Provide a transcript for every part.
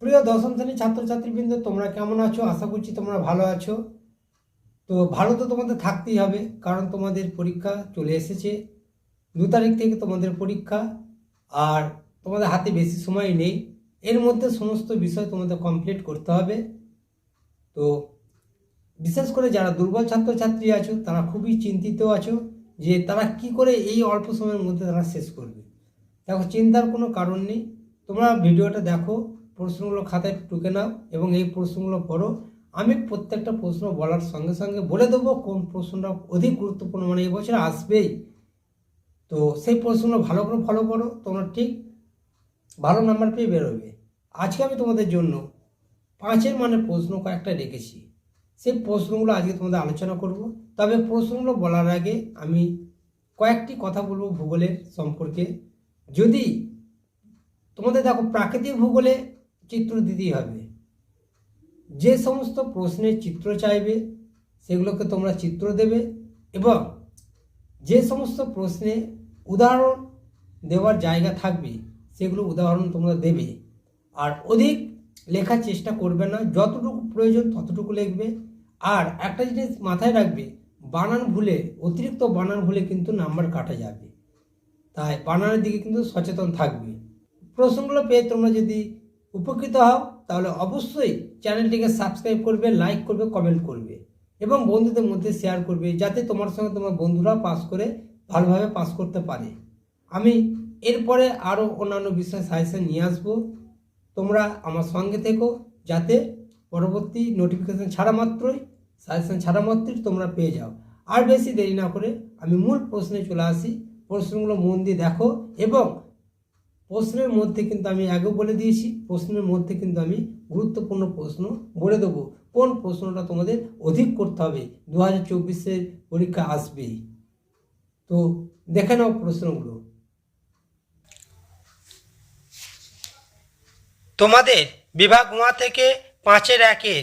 প্রিয় দশম শ্রেণির ছাত্রছাত্রীবৃন্দ, তোমরা কেমন আছো? আশা করছি তোমরা ভালো আছো। তো ভালো তো তোমাদের থাকতেই হবে, কারণ তোমাদের পরীক্ষা চলে এসেছে। দু তারিখ থেকে তোমাদের পরীক্ষা, আর তোমাদের হাতে বেশি সময় নেই। এর মধ্যে সমস্ত বিষয় তোমাদের কমপ্লিট করতে হবে। তো বিশেষ করে যারা দুর্বল ছাত্রছাত্রী আছো, তারা খুবই চিন্তিত আছো। যে তারা কি করে এই অল্প সময়ের মধ্যে তারা শেষ করবে। দেখো, চিন্তার কোনো কারণ নেই। তোমরা ভিডিওটা দেখো, প্রশ্নগুলো খাতায় টুকে নাও এবং এই প্রশ্নগুলো পড়ো। আমি প্রত্যেকটা প্রশ্ন বলার সঙ্গে সঙ্গে বলে দেবো কোন প্রশ্নটা অধিক গুরুত্বপূর্ণ। মানে এই বছর আসবেই। তো সেই প্রশ্নগুলো ভালো করে ফলো করো, তোমরা ঠিক ভালো নাম্বার পেয়ে বেরোবে। আজকে আমি তোমাদের জন্য পাঁচের মানে প্রশ্ন কয়েকটা রেখেছি। সেই প্রশ্নগুলো আজকে তোমাদের আলোচনা করব। তবে প্রশ্নগুলো বলার আগে আমি কয়েকটি কথা বলব ভূগোলের সম্পর্কে। যদি তোমাদের দেখো প্রাকৃতিক ভূগোলে চিত্র দিতেই হবে। যে সমস্ত প্রশ্নের চিত্র চাইবে, সেগুলোকে তোমরা চিত্র দেবে এবং যে সমস্ত প্রশ্নে উদাহরণ দেওয়ার জায়গা থাকবে, সেগুলো উদাহরণ তোমরা দেবে। আর অধিক লেখার চেষ্টা করবে না, যতটুকু প্রয়োজন ততটুকু লিখবে। আর একটা জিনিস মাথায় রাখবে, বানান ভুলে, অতিরিক্ত বানান ভুলে কিন্তু নাম্বার কাটা যাবে। তাই বানানের দিকে কিন্তু সচেতন থাকবে। প্রশ্নগুলো পেয়ে তোমরা যদি উপকৃত হও, তাহলে অবশ্যই চ্যানেলটিকে সাবস্ক্রাইব করবে লাইক করবে কমেন্ট করবে এবং বন্ধুদের মধ্যে শেয়ার করবে, যাতে তোমার সঙ্গে তোমার বন্ধুরা পাস করে ভালোভাবে পাস করতে পারে। আমি এরপরে আরও অন্যান্য বিষয় সাজেশন নিয়ে আসব। তোমরা আমার সঙ্গে থেকো, যাতে পরবর্তী নোটিফিকেশান ছাড়া মাত্রই সাজেশান ছাড়া মাত্রই তোমরা পেয়ে যাও। আর বেশি দেরি না করে আমি মূল প্রশ্নে চলে আসি। প্রশ্নগুলো মন দিয়ে দেখো এবং প্রশ্নের মধ্যে কিন্তু আমি আগেও বলে দিয়েছি, প্রশ্নের মধ্যে কিন্তু আমি গুরুত্বপূর্ণ প্রশ্ন বলে দেবো। কোন প্রশ্নটা তোমাদের অধিক করতে হবে? দু হাজার চব্বিশের পরীক্ষা আসবেই। তো দেখে নাও প্রশ্নগুলো। তোমাদের বিভাগ ওয়া থেকে পাঁচের একের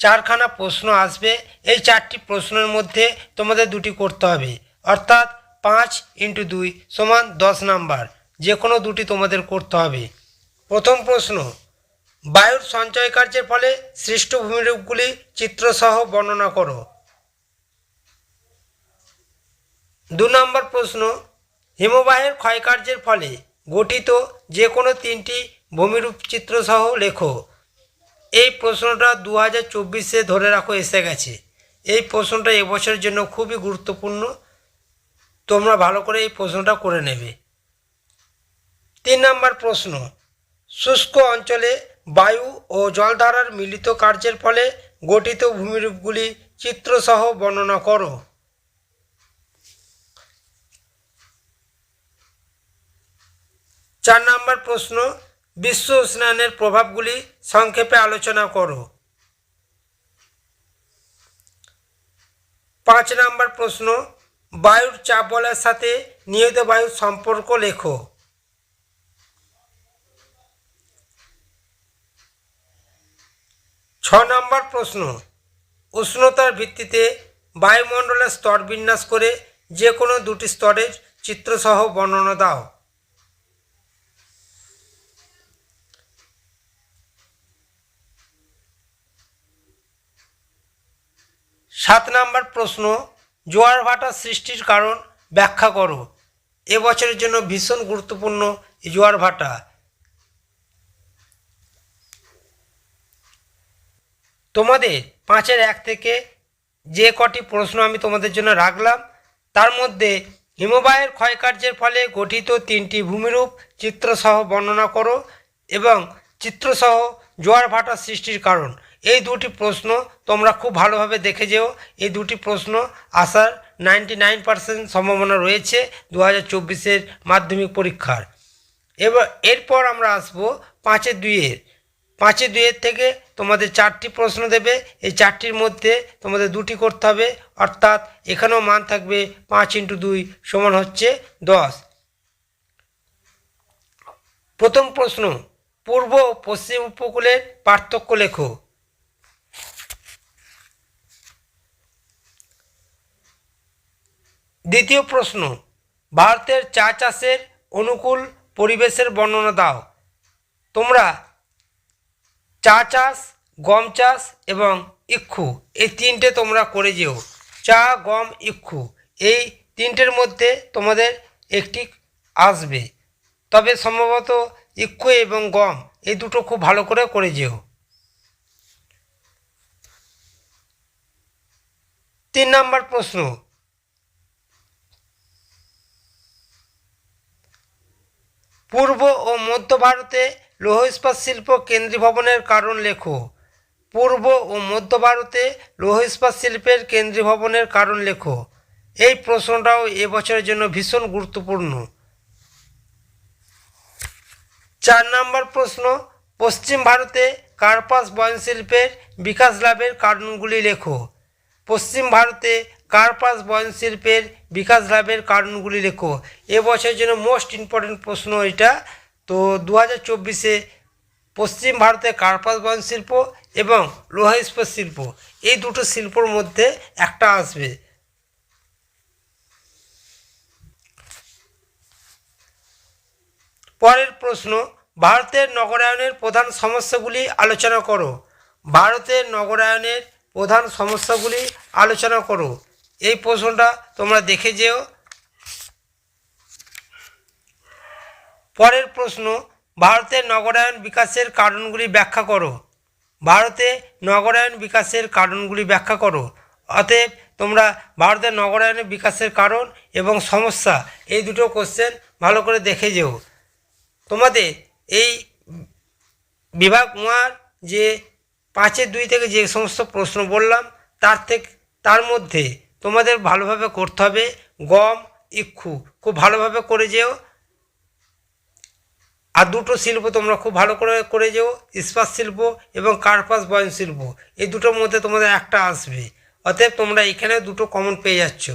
চারখানা প্রশ্ন আসবে। এই চারটি প্রশ্নের মধ্যে তোমাদের দুটি করতে হবে। অর্থাৎ পাঁচ ইন্টু দুই সমান দশ নাম্বার। যে কোনো দুটি তোমাদের করতে হবে। প্রথম প্রশ্ন, বায়ুর সঞ্চয় কার্যের ফলে সৃষ্ট ভূমিরূপগুলি চিত্রসহ বর্ণনা করো। দু নম্বর প্রশ্ন, হিমবাহের ক্ষয়কার্যের ফলে গঠিত যে কোনো তিনটি ভূমিরূপ চিত্রসহ লেখো। এই প্রশ্নটা দু হাজার চব্বিশে ধরে রাখো এসে গেছে। এই প্রশ্নটা এবছরের জন্য খুবই গুরুত্বপূর্ণ। তোমরা ভালো করে এই প্রশ্নটা করে নেবে। তিন নম্বর প্রশ্ন, শুষ্ক অঞ্চলে বায়ু ও জলধারার মিলিত কার্যের ফলে গঠিত ভূমিরূপগুলি চিত্রসহ বর্ণনা করো। চার নম্বর প্রশ্ন বিশ্ব উষ্ণায়নের প্রভাবগুলি সংক্ষেপে আলোচনা করো। পাঁচ নাম্বার প্রশ্ন, বায়ুর চাপ বলের সাথে নিয়ত বায়ুর সম্পর্ক লেখো। ছ নম্বর প্রশ্ন, উষ্ণতার ভিত্তিতে বায়ুমণ্ডলের স্তর বিন্যাস করে যে কোনো দুটি স্তরের চিত্রসহ বর্ণনা দাও। সাত নাম্বার প্রশ্ন, জোয়ার ভাটা সৃষ্টির কারণ ব্যাখ্যা করো। এবছরের জন্য ভীষণ গুরুত্বপূর্ণ জোয়ার ভাটা। তোমাদের পাঁচের এক থেকে যে কটি প্রশ্ন আমি তোমাদের জন্য রাখলাম, তার মধ্যে হিমবাহের ক্ষয়কার্যের ফলে গঠিত তিনটি ভূমিরূপ চিত্রসহ বর্ণনা করো এবং চিত্রসহ জোয়ার ভাটা সৃষ্টির কারণ। এই দুটি প্রশ্ন তোমরা খুব ভালোভাবে দেখে যেও। এই দুটি প্রশ্ন আসার নাইনটি নাইন পার্সেন্ট সম্ভাবনা রয়েছে দু হাজার চব্বিশের মাধ্যমিক পরীক্ষার। এবার, এরপর আমরা আসব পাঁচের দুইয়ের। পাঁচের দুইয়ের থেকে তোমাদের চারটি প্রশ্ন দেবে। এই চারটির মধ্যে তোমাদের দুটি করতে হবে, অর্থাৎ এখানেও মান থাকবে পাঁচ ইন্টু দুই সমান হচ্ছে দশ। প্রথম প্রশ্ন, পূর্ব ও পশ্চিম উপকূলের পার্থক্য লেখো। দ্বিতীয় প্রশ্ন, ভারতের চা চাষের অনুকূল পরিবেশের বর্ণনা দাও। তোমরা চা চাষ, গম চাষ এবং ইক্ষু, এই তিনটে তোমরা করে যেও। চা, গম, ইক্ষু, এই তিনটের মধ্যে তোমাদের একটি আসবে। তবে সম্ভবত ইক্ষু এবং গম, এই দুটো খুব ভালো করে করে যেও। তিন নম্বর প্রশ্ন পূর্ব ও মধ্য ভারতে লৌহ ইস্পাত শিল্প কেন্দ্রীভবনের কারণ লেখো। পূর্ব ও মধ্য ভারতে লৌহ ইস্পাত শিল্পের কেন্দ্রীভবনের কারণ লেখো। এই প্রশ্নটাও এবছরের জন্য ভীষণ গুরুত্বপূর্ণ। চার নম্বর প্রশ্ন, পশ্চিম ভারতে কার্পাস বয়নশিল্পের বিকাশ লাভের কারণগুলি লেখো। পশ্চিম ভারতে কার্পাস বয়ন শিল্পের বিকাশ লাভের কারণগুলি লেখো। এবছরের জন্য মোস্ট ইম্পর্টেন্ট প্রশ্ন এটা। তো দু হাজার চব্বিশে পশ্চিম ভারতে কার্পাস বয়ন শিল্প এবং লোহা ইস্পাত শিল্প, এই দুটো শিল্পর মধ্যে একটা আসবে। পরের প্রশ্ন, ভারতের নগরায়নের প্রধান সমস্যাগুলি আলোচনা করো। ভারতের নগরায়নের প্রধান সমস্যাগুলি আলোচনা করো। এই প্রশ্নটা তোমরা দেখে যেও। পরের প্রশ্ন, ভারতের নগরায়ন বিকাশের কারণগুলি ব্যাখ্যা করো। ভারতে নগরায়ন বিকাশের কারণগুলি ব্যাখ্যা করো। অতএব তোমরা ভারতের নগরায়নের বিকাশের কারণ এবং সমস্যা এই দুটো কোশ্চেন ভালো করে দেখে যেও। তোমাদের এই বিভাগ ওয়ার যে পাঁচের দুই থেকে যে সমস্ত প্রশ্ন বললাম, তার থেকে, তার মধ্যে তোমাদের ভালোভাবে করতে হবে। গম, ইক্ষু, খুব ভালোভাবে করে যেও। আর দুটো শিল্প তোমরা খুব ভালো করে করে যেও। ইস্পাত শিল্প এবং কার্পাস বয়ন শিল্প, এই দুটোর মধ্যে তোমাদের একটা আসবে। অতএব তোমরা এখানে দুটো কমন পেয়ে যাচ্ছ।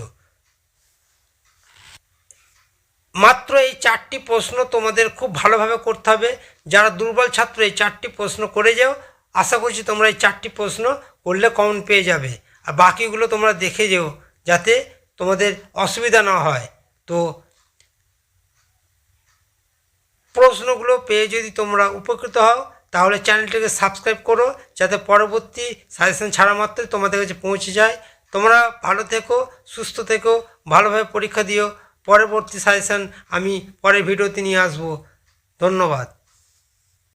মাত্র এই চারটি প্রশ্ন তোমাদের খুব ভালোভাবে করতে হবে। যারা দুর্বল ছাত্র, এই চারটি প্রশ্ন করে যাও। আশা করছি তোমরা এই চারটি প্রশ্ন করলে কমন পেয়ে যাবে। আর বাকিগুলো তোমরা দেখে যেও, যাতে তোমাদের অসুবিধা না হয়। তো প্রশ্নগুলো পেয়ে যদি তোমরা উপকৃত হও, তাহলে চ্যানেলটিকে সাবস্ক্রাইব করো, যাতে পরবর্তী সাজেশন ছাড়া মাত্রই তোমাদের কাছে পৌঁছে যায়। তোমরা ভালো থেকো, সুস্থ থেকো, ভালোভাবে পরীক্ষা দিও। পরবর্তী সাজেশন আমি পরের ভিডিওতে নিয়ে আসব। ধন্যবাদ।